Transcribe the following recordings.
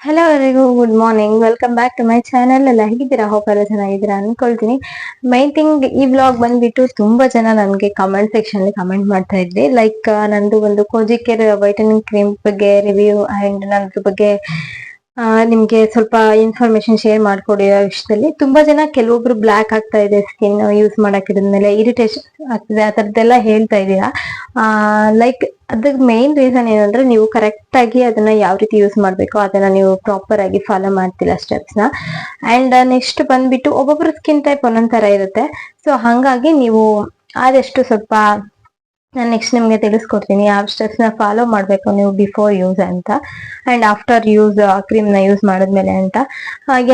Hello ಎಲ್ಲರಿಗೂ good morning welcome back to my channel ಎಲ್ಲ ಹೇಗಿದ್ದೀರಾ? ಹೋಪ್ ಎಲ್ಲ ಚೆನ್ನಾಗಿದ್ದೀರಾ ಅನ್ಕೊಳ್ತೀನಿ. ಮೈನ್ ಥಿಂಗ್ ಈ ವ್ಲಾಗ್ ಬಂದ್ಬಿಟ್ಟು ತುಂಬಾ ಜನ ನನಗೆ ಕಮೆಂಟ್ ಸೆಕ್ಷನ್ ಅಲ್ಲಿ ಕಮೆಂಟ್ ಮಾಡ್ತಾ ಇದ್ದೆ. ಲೈಕ್ ನಂದು ಒಂದು ಕೋಜಿಕೇರ್ ವೈಟನಿಂಗ್ ಕ್ರೀಮ್ ಬಗ್ಗೆ ರಿವ್ಯೂ ಅಂಡ್ ನಂದ್ರ ಬಗ್ಗೆ ನಿಮ್ಗೆ ಸ್ವಲ್ಪ ಇನ್ಫಾರ್ಮೇಶನ್ ಶೇರ್ ಮಾಡ್ಕೊಡಿರೋ ವಿಷಯದಲ್ಲಿ ತುಂಬಾ ಜನ ಕೆಲವೊಬ್ರು ಬ್ಲ್ಯಾಕ್ ಆಗ್ತಾ ಇದೆ ಸ್ಕಿನ್ ಯೂಸ್ ಮಾಡಕ್ ಮೇಲೆ ಇರಿಟೇಷನ್ ಆಗ್ತಿದೆ, ಆ ಥರದ್ದೆಲ್ಲ ಹೇಳ್ತಾ ಇದ್ದೀರಾ? ಲೈಕ್ ಅದಕ್ಕೆ ಮೇನ್ ರೀಸನ್ ಏನಂದ್ರೆ ನೀವು ಕರೆಕ್ಟ್ ಆಗಿ ಅದನ್ನ ಯಾವ ರೀತಿ ಯೂಸ್ ಮಾಡ್ಬೇಕು, ಅದನ್ನ ನೀವು ಪ್ರಾಪರ್ ಆಗಿ ಫಾಲೋ ಮಾಡ್ತಿಲ್ಲ ಸ್ಟೆಪ್ಸ್ನ? ಅಂಡ್ ನೆಕ್ಸ್ಟ್ ಬಂದ್ಬಿಟ್ಟು ಒಬ್ಬೊಬ್ರು ಸ್ಕಿನ್ ಟೈಪ್ ಒಂದೊಂದ್ ತರ ಇರುತ್ತೆ. ಸೊ ಹಂಗಾಗಿ ನೀವು ಆದಷ್ಟು ಸ್ವಲ್ಪ ನಾನು ನೆಕ್ಸ್ಟ್ ನಿಮ್ಗೆ ತಿಳಿಸ್ಕೊಡ್ತೀನಿ. ಯಾವ ಸ್ಟೆಪ್ಸ್ನ ಫಾಲೋ ಮಾಡಬೇಕು ನೀವು ಬಿಫೋರ್ ಯೂಸ್ ಅಂತ. ಅಂಡ್ ಆಫ್ಟರ್ ಯೂಸ್ ಕ್ರೀಮ್ನ ಯೂಸ್ ಮಾಡಿದ್ಮೇಲೆ ಅಂತ.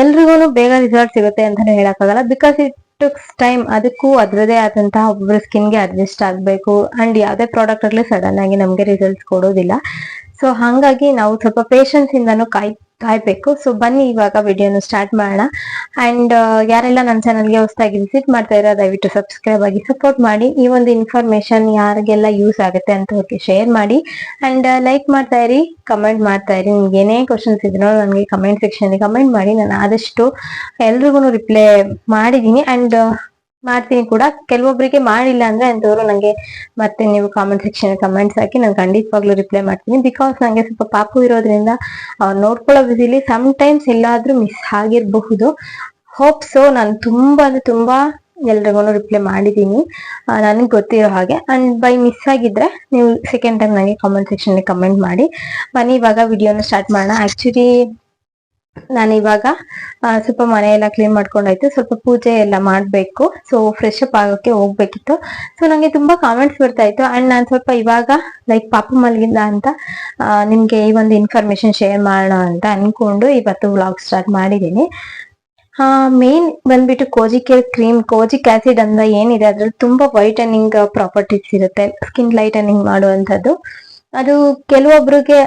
ಎಲ್ರಿಗೂ ಬೇಗ ರಿಸಲ್ಟ್ ಸಿಗುತ್ತೆ ಅಂತಾನೆ ಹೇಳಕ್ಕಾಗಲ್ಲ. ಬಿಕಾಸ್ ಇಟ್ ಟುಕ್ಸ್ ಟೈಮ್ ಅದಕ್ಕೂ ಅದರದೇ ಆದಂತಹ ಒಬ್ಬೊಬ್ಬರ ಸ್ಕಿನ್ಗೆ ಅಡ್ಜಸ್ಟ್ ಆಗಬೇಕು. ಅಂಡ್ ಯಾವುದೇ ಪ್ರಾಡಕ್ಟ್ ಆಗಲಿ ಸಡನ್ ಆಗಿ ನಮಗೆ ರಿಸಲ್ಟ್ಸ್ ಕೊಡೋದಿಲ್ಲ. ಸೊ ಹಾಗಾಗಿ ನಾವು ಸ್ವಲ್ಪ ಪೇಷನ್ಸ್ ಇಂದನು ಕಾಯ್, ಕಾಯ್ಬೇಕು. ಸೊ ಬನ್ನಿ ಇವಾಗ ವಿಡಿಯೋನ ಸ್ಟಾರ್ಟ್ ಮಾಡೋಣ. ಅಂಡ್ ಯಾರೆಲ್ಲ ನನ್ನ ಚಾನಲ್ಗೆ ಹೊಸದಾಗಿ ವಿಸಿಟ್ ಮಾಡ್ತಾ ಇರೋ, ದಯವಿಟ್ಟು ಸಬ್ಸ್ಕ್ರೈಬ್ ಆಗಿ ಸಪೋರ್ಟ್ ಮಾಡಿ. ಈ ಒಂದು ಇನ್ಫಾರ್ಮೇಶನ್ ಯಾರಿಗೆಲ್ಲ ಯೂಸ್ ಆಗುತ್ತೆ ಅಂತ ಹೋಗಿ ಶೇರ್ ಮಾಡಿ. ಅಂಡ್ ಲೈಕ್ ಮಾಡ್ತಾ ಇರಿ ಕಮೆಂಟ್ ಮಾಡ್ತಾ ಇರಿ. ನಿಮ್ಗೆ ಏನೇ ಕ್ವಶನ್ಸ್ ಇದ್ರೂ ನನಗೆ ಕಮೆಂಟ್ ಸೆಕ್ಷನ್ ಕಮೆಂಟ್ ಮಾಡಿ. ನಾನು ಆದಷ್ಟು ಎಲ್ರಿಗೂ ರಿಪ್ಲೈ ಮಾಡಿದ್ದೀನಿ ಅಂಡ್ ಮಾಡ್ತೀನಿ ಕೂಡ. ಕೆಲವೊಬ್ಬರಿಗೆ ಮಾಡಿಲ್ಲ ಅಂದ್ರೆ ಅಂತವ್ರು ನಂಗೆ ಮತ್ತೆ ನೀವು ಕಾಮೆಂಟ್ ಸೆಕ್ಷನ್ ಕಮೆಂಟ್ಸ್ ಹಾಕಿ ನಾನು ಖಂಡಿತವಾಗ್ಲೂ ರಿಪ್ಲೈ ಮಾಡ್ತೀನಿ. ಬಿಕಾಸ್ ನಂಗೆ ಸ್ವಲ್ಪ ಪಾಪು ಇರೋದ್ರಿಂದ ನೋಡ್ಕೊಳ್ಳೋ ಬಿಸಿಲಿ ಸಮ್ ಟೈಮ್ಸ್ ಎಲ್ಲಾದ್ರೂ ಮಿಸ್ ಆಗಿರಬಹುದು. ಹೋಪ್ ಸೊ ನಾನು ತುಂಬಾ ಅಂದ್ರೆ ತುಂಬಾ ಎಲ್ರಿಗೂ ರಿಪ್ಲೈ ಮಾಡಿದ್ದೀನಿ. ನನಗೆ ಗೊತ್ತಿರೋ ಹಾಗೆ. ಅಂಡ್ ಬೈ ಮಿಸ್ ಆಗಿದ್ರೆ ನೀವು ಸೆಕೆಂಡ್ ಟೈಮ್ ನನಗೆ ಕಾಮೆಂಟ್ ಸೆಕ್ಷನ್ ಕಮೆಂಟ್ ಮಾಡಿ. ಬನ್ನಿ, ಇವಾಗ ವಿಡಿಯೋನ ಸ್ಟಾರ್ಟ್ ಮಾಡೋಣ. ಆಕ್ಚುಲಿ ನಾನು ಇವಾಗ ಸ್ವಲ್ಪ ಮನೆ ಎಲ್ಲ ಕ್ಲೀನ್ ಮಾಡ್ಕೊಂಡಾಯ್ತು. ಸ್ವಲ್ಪ ಪೂಜೆ ಎಲ್ಲ ಮಾಡಬೇಕು. ಸೊ ಫ್ರೆಶ್ ಅಪ್ ಆಗೋಕೆ ಹೋಗ್ಬೇಕಿತ್ತು. ಸೊ ನಂಗೆ ತುಂಬಾ ಕಾಮೆಂಟ್ಸ್ ಬರ್ತಾ ಇತ್ತು ಅಂಡ್ ನಾನು ಸ್ವಲ್ಪ ಇವಾಗ ಲೈಕ್ ಪಾಪ ಮಲಗಿಲ್ಲ ಅಂತ ನಿಮಗೆ ನಿಮ್ಗೆ ಈ ಒಂದು ಇನ್ಫಾರ್ಮೇಶನ್ ಶೇರ್ ಮಾಡೋಣ ಅಂತ ಅನ್ಕೊಂಡು ಇವತ್ತು ವ್ಲಾಗ್ ಸ್ಟಾರ್ಟ್ ಮಾಡಿದ್ದೀನಿ. ಮೇನ್ ಬಂದ್ಬಿಟ್ಟು ಕೋಜಿಕೇರ್ ಕ್ರೀಮ್ ಕೋಜಿಕ್ ಆಸಿಡ್ ಅಂತ ಏನಿದೆ, ಅದ್ರಲ್ಲಿ ತುಂಬಾ ವೈಟನಿಂಗ್ ಪ್ರಾಪರ್ಟೀಸ್ ಇರುತ್ತೆ. ಸ್ಕಿನ್ ಲೈಟನಿಂಗ್ ಮಾಡುವಂಥದ್ದು. ಅದು ಕೆಲವೊಬ್ರಿಗೆ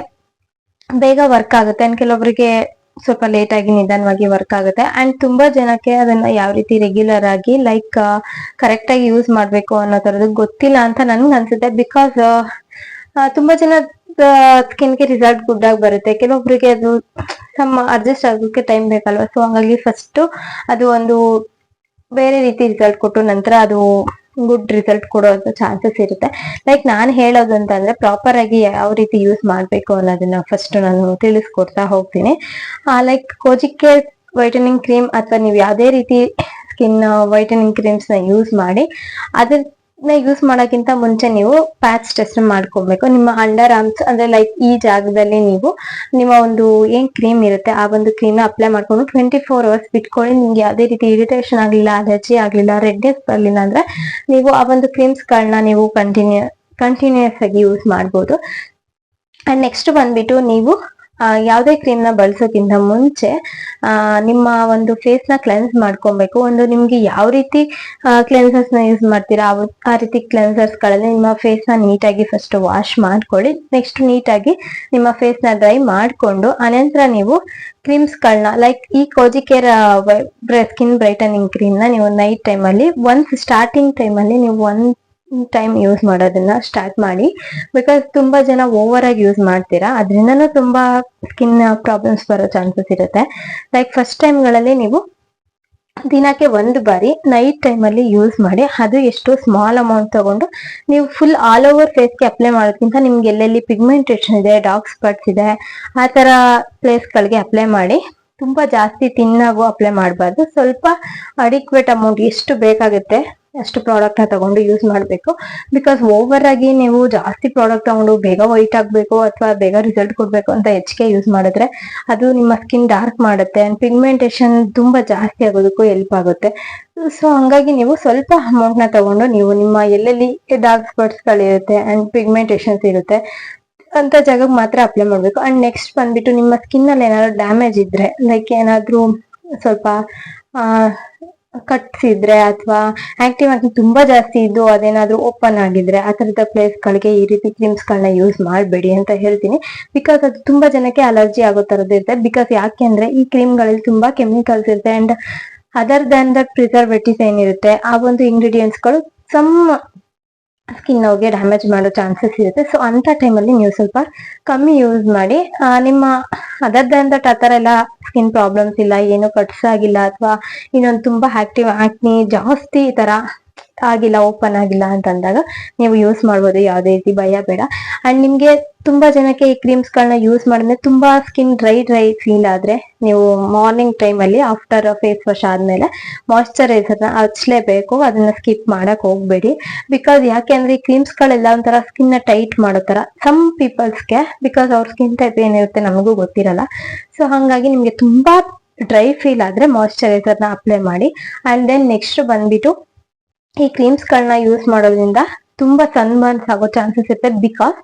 ಬೇಗ ವರ್ಕ್ ಆಗುತ್ತೆ. ಅಂಡ್ ಕೆಲವೊಬ್ರಿಗೆ ಸ್ವಲ್ಪ ಲೇಟ್ ಆಗಿ ನಿಧಾನವಾಗಿ ವರ್ಕ್ ಆಗುತ್ತೆ. ಅಂಡ್ ತುಂಬಾ ಜನಕ್ಕೆ ಅದನ್ನ ಯಾವ ರೀತಿ ರೆಗ್ಯುಲರ್ ಆಗಿ ಲೈಕ್ ಕರೆಕ್ಟ್ ಆಗಿ ಯೂಸ್ ಮಾಡ್ಬೇಕು ಅನ್ನೋ ತರದ್ದು ಗೊತ್ತಿಲ್ಲ ಅಂತ ನನ್ಗೆ ಅನ್ಸುತ್ತೆ. ಬಿಕಾಸ್ ತುಂಬಾ ಜನ ಸ್ಕಿನ್ಗೆ ರಿಸಲ್ಟ್ ಗುಡ್ ಆಗಿ ಬರುತ್ತೆ. ಕೆಲವೊಬ್ರಿಗೆ ಅದು ಸಮ್ ಅಡ್ಜಸ್ಟ್ ಆಗೋಕೆ ಟೈಮ್ ಬೇಕಲ್ವಾ? ಸೊ ಹಂಗಾಗಿ ಫಸ್ಟ್ ಅದು ಒಂದು ಬೇರೆ ರೀತಿ ರಿಸಲ್ಟ್ ಕೊಟ್ಟು ನಂತರ ಅದು ಗುಡ್ ರಿಸಲ್ಟ್ ಕೊಡೋ ಚಾನ್ಸಸ್ ಇರುತ್ತೆ. ಲೈಕ್ ನಾನು ಹೇಳೋದು ಅಂತಂದ್ರೆ ಪ್ರಾಪರ್ ಆಗಿ ಯಾವ ರೀತಿ ಯೂಸ್ ಮಾಡಬೇಕು ಅನ್ನೋದನ್ನ ಫಸ್ಟ್ ನಾನು ತಿಳಿಸ್ಕೊಡ್ತಾ ಹೋಗ್ತೀನಿ. ಲೈಕ್ ಕೋಜಿಕ್ಕೆ ವೈಟನಿಂಗ್ ಕ್ರೀಮ್ ಅಥವಾ ನೀವು ಯಾವುದೇ ರೀತಿ ಸ್ಕಿನ್ ವೈಟನಿಂಗ್ ಕ್ರೀಮ್ಸ್ನ ಯೂಸ್ ಮಾಡಿ ಯೂಸ್ ಮಾಡೋಕ್ಕಿಂತ ಮುಂಚೆ ನೀವು ಪ್ಯಾಚ್ ಟೆಸ್ಟ್ ಮಾಡ್ಕೊಬೇಕು. ನಿಮ್ಮ ಅಂಡರ್ ಆರ್ಮ್ಸ್ ಅಂದ್ರೆ ಲೈಕ್ ಈ ಜಾಗದಲ್ಲಿ ನೀವು ನಿಮ್ಮ ಒಂದು ಏನ್ ಕ್ರೀಮ್ ಇರುತ್ತೆ ಆ ಒಂದು ಕ್ರೀಮ್ ಅಪ್ಲೈ ಮಾಡ್ಕೊಂಡು ಟ್ವೆಂಟಿ ಫೋರ್ ಅವರ್ಸ್ ಬಿಟ್ಕೊಳ್ಳಿ. ನಿಮ್ಗೆ ಯಾವುದೇ ರೀತಿ ಇರಿಟೇಷನ್ ಆಗಲಿಲ್ಲ ಅಲರ್ಜಿ ಆಗ್ಲಿಲ್ಲ ರೆಡ್ನೆಸ್ ಬರಲಿಲ್ಲ ಅಂದ್ರೆ ನೀವು ಆ ಒಂದು ಕ್ರೀಮ್ಸ್ ಗಳನ್ನ ನೀವು ಕಂಟಿನ್ಯೂ ಕಂಟಿನ್ಯೂಸ್ ಆಗಿ ಯೂಸ್ ಮಾಡ್ಬೋದು. ಅಂಡ್ ನೆಕ್ಸ್ಟ್ ಬಂದ್ಬಿಟ್ಟು ನೀವು ಯಾವುದೇ ಕ್ರೀಮ್ನ ಬಳಸೋಕ್ಕಿಂತ ಮುಂಚೆ ನಿಮ್ಮ ಒಂದು ಫೇಸ್ನ ಕ್ಲೆನ್ಸ್ ಮಾಡ್ಕೊಬೇಕು. ಒಂದು ನಿಮ್ಗೆ ಯಾವ ರೀತಿ ಕ್ಲೆನ್ಸರ್ಸ್ನ ಯೂಸ್ ಮಾಡ್ತೀರಾ ಆ- ರೀತಿ ಕ್ಲೆನ್ಸರ್ಸ್ಗಳಲ್ಲಿ ನಿಮ್ಮ ಫೇಸ್ನ ನೀಟಾಗಿ ಫಸ್ಟ್ ವಾಶ್ ಮಾಡ್ಕೊಳ್ಳಿ. ನೆಕ್ಸ್ಟ್ ನೀಟಾಗಿ ನಿಮ್ಮ ಫೇಸ್ನ ಡ್ರೈ ಮಾಡ್ಕೊಂಡು, ಅನಂತರ ನೀವು ಕ್ರೀಮ್ಸ್ ಗಳನ್ನ ಲೈಕ್ ಈ ಕೋಜಿಕೇರ್ ಸ್ಕಿನ್ ಬ್ರೈಟನಿಂಗ್ ಕ್ರೀಮ್ನ ನೀವು ನೈಟ್ ಟೈಮ್ ಅಲ್ಲಿ ಒನ್ಸ್ ಸ್ಟಾರ್ಟಿಂಗ್ ಟೈಮ್ ಅಲ್ಲಿ ನೀವು ಒನ್ ಟೈಮ್ ಯೂಸ್ ಮಾಡೋದನ್ನ ಸ್ಟಾರ್ಟ್ ಮಾಡಿ. ಬಿಕಾಸ್ ತುಂಬಾ ಜನ ಓವರ್ ಆಗಿ ಯೂಸ್ ಮಾಡ್ತೀರಾ, ಅದರಿಂದನೂ ತುಂಬಾ ಸ್ಕಿನ್ ಪ್ರಾಬ್ಲಮ್ಸ್ ಬರೋ ಚಾನ್ಸಸ್ ಇರುತ್ತೆ. ಲೈಕ್ ಫಸ್ಟ್ ಟೈಮ್ಗಳಲ್ಲಿ ನೀವು ದಿನಕ್ಕೆ ಒಂದು ಬಾರಿ ನೈಟ್ ಟೈಮಲ್ಲಿ ಯೂಸ್ ಮಾಡಿ, ಅದು ಎಷ್ಟು ಸ್ಮಾಲ್ ಅಮೌಂಟ್ ತಗೊಂಡು ನೀವು ಫುಲ್ ಆಲ್ ಓವರ್ ಫೇಸ್ಗೆ ಅಪ್ಲೈ ಮಾಡೋದ್ಕಿಂತ ನಿಮ್ಗೆ ಎಲ್ಲೆಲ್ಲಿ ಪಿಗ್ಮೆಂಟೇಷನ್ ಇದೆ ಡಾರ್ಕ್ ಸ್ಪಾಟ್ಸ್ ಇದೆ, ಆ ಥರ ಪ್ಲೇಸ್ಗಳಿಗೆ ಅಪ್ಲೈ ಮಾಡಿ, ತುಂಬಾ ಜಾಸ್ತಿ ತಿನ್ನಾಗೂ ಅಪ್ಲೈ ಮಾಡಬಾರ್ದು. ಸ್ವಲ್ಪ ಅಡಿಕ್ವೇಟ್ ಅಮೌಂಟ್ ಎಷ್ಟು ಬೇಕಾಗುತ್ತೆ ಅಷ್ಟು ಪ್ರಾಡಕ್ಟ್ ತಗೊಂಡು ಯೂಸ್ ಮಾಡಬೇಕು. ಬಿಕಾಸ್ ಓವರ್ ಆಗಿ ನೀವು ಜಾಸ್ತಿ ಪ್ರಾಡಕ್ಟ್ ತಗೊಂಡು ಬೇಗ ವೈಟ್ ಆಗಬೇಕು ಅಥವಾ ಬೇಗ ರಿಸಲ್ಟ್ ಕೊಡಬೇಕು ಅಂತ ಹೆಚ್ಚಿಗೆ ಯೂಸ್ ಮಾಡಿದ್ರೆ ಅದು ನಿಮ್ಮ ಸ್ಕಿನ್ ಡಾರ್ಕ್ ಮಾಡುತ್ತೆ ಅಂಡ್ ಪಿಗ್ಮೆಂಟೇಷನ್ ತುಂಬಾ ಜಾಸ್ತಿ ಆಗೋದಕ್ಕೂ ಹೆಲ್ಪ್ ಆಗುತ್ತೆ. ಸೊ ಹಂಗಾಗಿ ನೀವು ಸ್ವಲ್ಪ ಅಮೌಂಟ್ನ ತಗೊಂಡು ನೀವು ನಿಮ್ಮ ಎಲ್ಲೆಲ್ಲಿ ಡಾರ್ಕ್ ಸ್ಪಾಟ್ಸ್ ಗಳಿರುತ್ತೆ ಅಂಡ್ ಪಿಗ್ಮೆಂಟೇಷನ್ಸ್ ಇರುತ್ತೆ ಅಂತ ಜಾಗಕ್ಕೆ ಮಾತ್ರ ಅಪ್ಲೈ ಮಾಡಬೇಕು. ಅಂಡ್ ನೆಕ್ಸ್ಟ್ ಬಂದ್ಬಿಟ್ಟು ನಿಮ್ಮ ಸ್ಕಿನ್ ಅಲ್ಲಿ ಏನಾದ್ರು ಡ್ಯಾಮೇಜ್ ಇದ್ರೆ ಲೈಕ್ ಏನಾದ್ರೂ ಸ್ವಲ್ಪ ಕಟ್ಸ್ ಇದ್ರೆ ಅಥವಾ ಆಕ್ಟಿವ್ ಆಗಿ ತುಂಬಾ ಜಾಸ್ತಿ ಇದ್ದು ಅದೇನಾದ್ರೂ ಓಪನ್ ಆಗಿದ್ರೆ ಆ ತರದ ಪ್ಲೇಸ್ ಗಳಿಗೆ ಈ ರೀತಿ ಕ್ರೀಮ್ಸ್ ಗಳನ್ನ ಯೂಸ್ ಮಾಡಬೇಡಿ ಅಂತ ಹೇಳ್ತೀನಿ. ಬಿಕಾಸ್ ಅದು ತುಂಬಾ ಜನಕ್ಕೆ ಅಲರ್ಜಿ ಆಗೋ ತರದ್ದು ಇರುತ್ತೆ. ಬಿಕಾಸ್ ಯಾಕೆ ಅಂದ್ರೆ ಈ ಕ್ರೀಮ್ಗಳಲ್ಲಿ ತುಂಬಾ ಕೆಮಿಕಲ್ಸ್ ಇರುತ್ತೆ and other than that preservatives ಏನಿರುತ್ತೆ ಆ ಒಂದು ಇಂಗ್ರೀಡಿಯೆಂಟ್ಸ್ಗಳು ಸಮ್ ಸ್ಕಿನ್ ಅವ್ರಿಗೆ ಡ್ಯಾಮೇಜ್ ಮಾಡೋ ಚಾನ್ಸಸ್ ಇರುತ್ತೆ. ಸೊ ಅಂತ ಟೈಮಲ್ಲಿ ನೀವು ಸ್ವಲ್ಪ ಕಮ್ಮಿ ಯೂಸ್ ಮಾಡಿ ನಿಮ್ಮ ಅದರ್ದಂತ ಆ ಥರ ಎಲ್ಲ ಸ್ಕಿನ್ ಪ್ರಾಬ್ಲಮ್ಸ್ ಇಲ್ಲ, ಏನು ಕಟ್ಸ್ ಆಗಿಲ್ಲ, ಅಥವಾ ಇನ್ನೊಂದು ತುಂಬಾ ಆಕ್ಟಿವ್ ಆಕ್ನಿ ಜಾಸ್ತಿ ಈ ತರ ಆಗಿಲ್ಲ ಓಪನ್ ಆಗಿಲ್ಲ ಅಂತ ಅಂದಾಗ ನೀವು ಯೂಸ್ ಮಾಡ್ಬೋದು, ಯಾವುದೇ ರೀತಿ ಭಯ ಬೇಡ. ಅಂಡ್ ನಿಮ್ಗೆ ತುಂಬಾ ಜನಕ್ಕೆ ಈ ಕ್ರೀಮ್ಸ್ ಗಳನ್ನ ಯೂಸ್ ಮಾಡಿದ್ರೆ ತುಂಬಾ ಸ್ಕಿನ್ ಡ್ರೈ ಡ್ರೈ ಫೀಲ್ ಆದ್ರೆ ನೀವು ಮಾರ್ನಿಂಗ್ ಟೈಮ್ ಅಲ್ಲಿ ಆಫ್ಟರ್ ಫೇಸ್ ವಾಶ್ ಆದ್ಮೇಲೆ ಮಾಯಶ್ಚರೈಸರ್ನ ಹಚ್ಲೇಬೇಕು, ಅದನ್ನ ಸ್ಕಿಪ್ ಮಾಡಕ್ ಹೋಗ್ಬೇಡಿ. ಬಿಕಾಸ್ ಯಾಕೆ ಅಂದ್ರೆ ಈ ಕ್ರೀಮ್ಸ್ ಗಳೆಲ್ಲ ಒಂಥರ ಸ್ಕಿನ್ನ ಟೈಟ್ ಮಾಡೋ ತರ ಸಮ್ ಪೀಪಲ್ಸ್ಗೆ ಬಿಕಾಸ್ ಅವ್ರ ಸ್ಕಿನ್ ಟೈಪ್ ಏನಿರುತ್ತೆ ನಮಗೂ ಗೊತ್ತಿರಲ್ಲ. ಸೊ ಹಾಗಾಗಿ ನಿಮ್ಗೆ ತುಂಬಾ ಡ್ರೈ ಫೀಲ್ ಆದ್ರೆ ಮಾಯಶ್ಚರೈಸರ್ನ ಅಪ್ಲೈ ಮಾಡಿ. ಅಂಡ್ ದೆನ್ ನೆಕ್ಸ್ಟ್ ಬಂದ್ಬಿಟ್ಟು ಈ ಕ್ರೀಮ್ಸ್ ಗಳನ್ನ ಯೂಸ್ ಮಾಡೋದ್ರಿಂದ ತುಂಬಾ ಸನ್ ಬರ್ನ್ಸ್ ಆಗೋ ಚಾನ್ಸಸ್ ಇರುತ್ತೆ ಬಿಕಾಸ್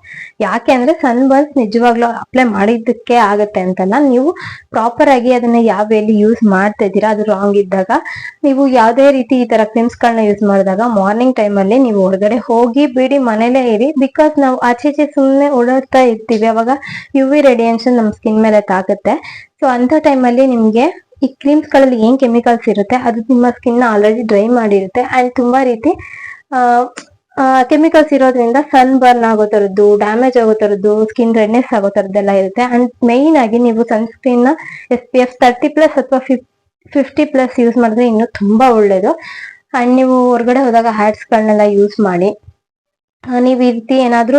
ಯಾಕೆ ಅಂದ್ರೆ ಸನ್ ಬರ್ನ್ಸ್ ನಿಜವಾಗ್ಲೂ ಅಪ್ಲೈ ಮಾಡಿದ್ದಕ್ಕೆ ಆಗತ್ತೆ ಅಂತಲ್ಲ. ನೀವು ಪ್ರಾಪರ್ ಆಗಿ ಅದನ್ನ ಯಾವ ವೇಲಿ ಯೂಸ್ ಮಾಡ್ತಾ ಇದ್ದೀರಾ, ಅದು ರಾಂಗ್ ಇದ್ದಾಗ ನೀವು ಯಾವುದೇ ರೀತಿ ಈ ತರ ಕ್ರೀಮ್ಸ್ ಗಳನ್ನ ಯೂಸ್ ಮಾಡಿದಾಗ ಮಾರ್ನಿಂಗ್ ಟೈಮ್ ಅಲ್ಲಿ ನೀವು ಹೊರಗಡೆ ಹೋಗಿ ಬಿಡಿ ಮನೇಲೇ ಇರಿ. ಬಿಕಾಸ್ ನಾವು ಆಚೆ ಈಚೆ ಸುಮ್ಮನೆ ಓಡಾಡ್ತಾ ಇರ್ತೀವಿ. ಅವಾಗ ಯು ವಿ ರೇಡಿಯೇಷನ್ ನಮ್ಮ ಸ್ಕಿನ್ ಮೇಲೆ ತಾಕತ್ತೆ. ಸೊ ಅಂತ ಟೈಮಲ್ಲಿ ನಿಮ್ಗೆ ಈ ಕ್ರೀಮ್ಸ್ಗಳಲ್ಲಿ ಏನ್ ಕೆಮಿಕಲ್ಸ್ ಇರುತ್ತೆ? ಅದು ನಿಮ್ಮ ಸ್ಕಿನ್ ಆಲ್ರೆಡಿ ಡ್ರೈ ಮಾಡಿರುತ್ತೆ. ಅಂಡ್ ತುಂಬಾ ರೀತಿ ಕೆಮಿಕಲ್ಸ್ ಇರೋದ್ರಿಂದ ಸನ್ ಬರ್ನ್ ಆಗೋ ತರದ್ದು ಡ್ಯಾಮೇಜ್ ಆಗೋ ತರದ್ದು ಸ್ಕಿನ್ ರೆಡ್ನೆಸ್ ಆಗೋ ತರದ್ದೆಲ್ಲ ಇರುತ್ತೆ. ಅಂಡ್ ಮೈನ್ ಆಗಿ ನೀವು ಸನ್ಸ್ಕ್ರೀನ್ನ S P F thirty plus ಅಥವಾ ಫಿಫ್ಟಿ ಪ್ಲಸ್ ಯೂಸ್ ಮಾಡಿದ್ರೆ ಇನ್ನೂ ತುಂಬಾ ಒಳ್ಳೇದು. ಅಂಡ್ ನೀವು ಹೊರಗಡೆ ಹೋದಾಗ ಹ್ಯಾಟ್ಸ್ ಗಳನ್ನೆಲ್ಲ ಯೂಸ್ ಮಾಡಿ. ನೀವ್ ಈ ರೀತಿ ಏನಾದ್ರೂ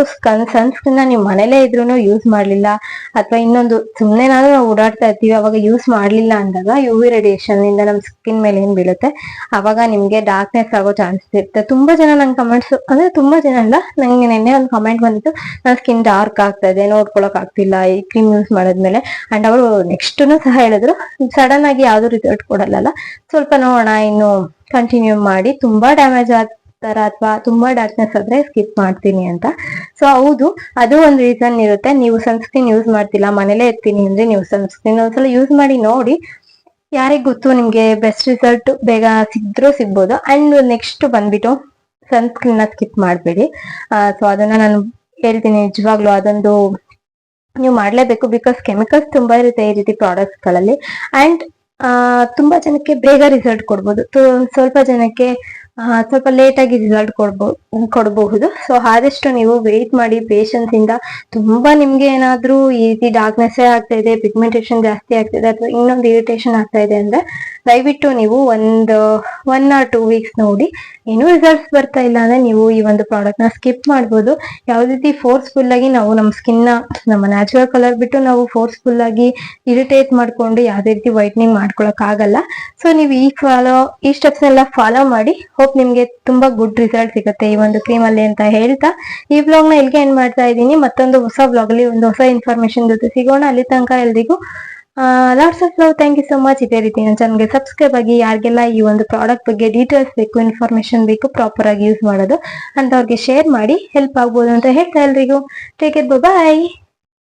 ಸನ್ಸ್ಕ್ರೀನ್ ನೀವು ಮನೇಲೇ ಇದ್ರೂನು ಯೂಸ್ ಮಾಡ್ಲಿಲ್ಲ, ಅಥವಾ ಇನ್ನೊಂದು ಸುಮ್ನೆನಾದ್ರೂ ನಾವು ಓಡಾಡ್ತಾ ಇರ್ತೀವಿ, ಅವಾಗ ಯೂಸ್ ಮಾಡ್ಲಿಲ್ಲ ಅಂದಾಗ ಯು ವಿ ರೇಡಿಯೇಷನ್ ಇಂದ ನಮ್ ಸ್ಕಿನ್ ಮೇಲೆ ಏನ್ ಬೀಳುತ್ತೆ, ಅವಾಗ ನಿಮ್ಗೆ ಡಾರ್ಕ್ನೆಸ್ ಆಗೋ ಚಾನ್ಸಸ್ ಇರುತ್ತೆ. ತುಂಬಾ ಜನ ನಂಗೆ ಕಮೆಂಟ್ಸ್ ಅಂದ್ರೆ ತುಂಬಾ ಜನ ಅಲ್ಲ, ನಂಗೆ ನಿನ್ನೆ ಒಂದು ಕಮೆಂಟ್ ಬಂದಿತ್ತು ನನ್ನ ಸ್ಕಿನ್ ಡಾರ್ಕ್ ಆಗ್ತಾ ಇದೆ, ನೋಡ್ಕೊಳಕ್ ಆಗ್ತಿಲ್ಲ, ಈ ಕ್ರೀಮ್ ಯೂಸ್ ಮಾಡಿದ್ಮೇಲೆ ಅಂಡ್ ಅವರು ನೆಕ್ಸ್ಟ್ ಸಹ ಹೇಳಿದ್ರು ಸಡನ್ ಆಗಿ ಯಾವ್ದು ರಿಸಲ್ಟ್ ಕೊಡಲ್ಲ ಸ್ವಲ್ಪ ನೋಡೋಣ, ಇನ್ನು ಕಂಟಿನ್ಯೂ ಮಾಡಿ, ತುಂಬಾ ಡ್ಯಾಮೇಜ್ ತರ ಅಥವಾ ತುಂಬಾ ಡಾರ್ಕ್ನೆಸ್ ಆದ್ರೆ ಸ್ಕಿಪ್ ಮಾಡ್ತೀನಿ ಅಂತ. ಸೊ ಹೌದು, ಅದು ಒಂದು ರೀಸನ್ ಇರುತ್ತೆ. ನೀವು ಸನ್ಸ್ಕ್ರೀನ್ ಯೂಸ್ ಮಾಡ್ತಿಲ್ಲ, ಮನೇಲೇ ಇರ್ತೀನಿ ಅಂದ್ರೆ ನೀವು ಸನ್ಸ್ಕ್ರೀನ್ ಒಂದ್ಸಲ ಯೂಸ್ ಮಾಡಿ ನೋಡಿ. ಯಾರಿಗ್ ಗೊತ್ತು, ನಿಮ್ಗೆ ಬೆಸ್ಟ್ ರಿಸಲ್ಟ್ ಬೇಗ ಸಿಕ್ದ್ರೂ ಸಿಗ್ಬೋದು. ಅಂಡ್ ನೆಕ್ಸ್ಟ್ ಬಂದ್ಬಿಟ್ಟು ಸನ್ಸ್ಕ್ರೀನ್ನ ಸ್ಕಿಪ್ ಮಾಡ್ಬೇಡಿ. ಸೊ ಅದನ್ನ ನಾನು ಹೇಳ್ತೀನಿ ನಿಜವಾಗ್ಲೂ ಅದೊಂದು ನೀವು ಮಾಡ್ಲೇಬೇಕು ಬಿಕಾಸ್ ಕೆಮಿಕಲ್ಸ್ ತುಂಬಾ ಇರುತ್ತೆ ಈ ರೀತಿ ಪ್ರಾಡಕ್ಟ್ಸ್ಗಳಲ್ಲಿ. ಅಂಡ್ ತುಂಬಾ ಜನಕ್ಕೆ ಬೇಗ ರಿಸಲ್ಟ್ ಕೊಡ್ಬೋದು. ಸ್ವಲ್ಪ ಜನಕ್ಕೆ ಸ್ವಲ್ಪ ಲೇಟ್ ಆಗಿ ರಿಸಲ್ಟ್ ಕೊಡ್ಬೋ, ಕೊಡಬಹುದು. ಸೊ ಆದಷ್ಟು ನೀವು ವೇಟ್ ಮಾಡಿ ಪೇಷನ್ಸ್ ಇಂದ ತುಂಬಾ ನಿಮ್ಗೆ ಏನಾದ್ರೂ ಈ ರೀತಿ ಡಾರ್ಕ್ನೆಸ್ ಆಗ್ತಾ ಇದೆ ಪಿಗ್ಮೆಂಟೇಷನ್ ಜಾಸ್ತಿ ಆಗ್ತಿದೆ ಅಥವಾ ಇನ್ನೊಂದು ಇರಿಟೇಷನ್ ಆಗ್ತಾ ಇದೆ ಅಂದ್ರೆ ದಯವಿಟ್ಟು ನೀವು ಒಂದು ಒನ್ ಆರ್ ಟೂ ವೀಕ್ಸ್ ನೋಡಿ. ಏನು ರಿಸಲ್ಟ್ಸ್ ಬರ್ತಾ ಇಲ್ಲ ಅಂದ್ರೆ ನೀವು ಈ ಒಂದು ಪ್ರಾಡಕ್ಟ್ನ ಸ್ಕಿಪ್ ಮಾಡ್ಬೋದು. ಯಾವ್ದೇ ರೀತಿ ಫೋರ್ಸ್ಫುಲ್ ಆಗಿ ನಾವು ನಮ್ಮ ಸ್ಕಿನ್ನ, ನಮ್ಮ ನ್ಯಾಚುರಲ್ ಕಲರ್ ಬಿಟ್ಟು ನಾವು ಫೋರ್ಸ್ಫುಲ್ ಆಗಿ ಇರಿಟೇಟ್ ಮಾಡ್ಕೊಂಡು ಯಾವ್ದೇ ರೀತಿ ವೈಟ್ನಿಂಗ್ ಮಾಡ್ಕೊಳಕ್ ಆಗಲ್ಲ. ಸೊ ನೀವು ಈ ಫಾಲೋ ಈ ಸ್ಟೆಪ್ಸ್ ಎಲ್ಲ ಫಾಲೋ ಮಾಡಿ ಹೋಪ್ ನಿಮ್ಗೆ ತುಂಬಾ ಗುಡ್ ರಿಸಲ್ಟ್ ಸಿಗುತ್ತೆ ಈ ಒಂದು ಕ್ರೀಮ್ ಅಲ್ಲಿ ಅಂತ ಹೇಳ್ತಾ. ಈ ವ್ಲಾಗ್ನ ಇಲ್ಲಿಗೆ ಎಂಡ್ ಮಾಡ್ತಾ ಇದ್ದೀನಿ. ಮತ್ತೊಂದು ಹೊಸ ವ್ಲಾಗ್ ಅಲ್ಲಿ ಒಂದು ಹೊಸ ಇನ್ಫಾರ್ಮೇಶನ್ ಜೊತೆ ಸಿಗೋಣ. ಅಲ್ಲಿ ತನಕ ಎಲ್ರಿಗೂ lots of love thank you so much ಇದೇ ರೀತಿ ನನ್ನ ಚಾನಲ್ಗೆ ಸಬ್ಸ್ಕ್ರೈಬ್ ಆಗಿ, ಯಾರಿಗೆಲ್ಲ ಈ ಒಂದು ಪ್ರಾಡಕ್ಟ್ ಬಗ್ಗೆ ಡೀಟೇಲ್ಸ್ ಬೇಕು ಇನ್ಫಾರ್ಮೇಶನ್ ಬೇಕು ಪ್ರಾಪರ್ ಆಗಿ ಯೂಸ್ ಮಾಡೋದು ಅಂತ ಅವ್ರಿಗೆ ಶೇರ್ ಮಾಡಿ ಹೆಲ್ಪ್ ಆಗ್ಬೋದು ಅಂತ ಹೇಳ್ತಾ ಎಲ್ರಿಗೂ. Take it bye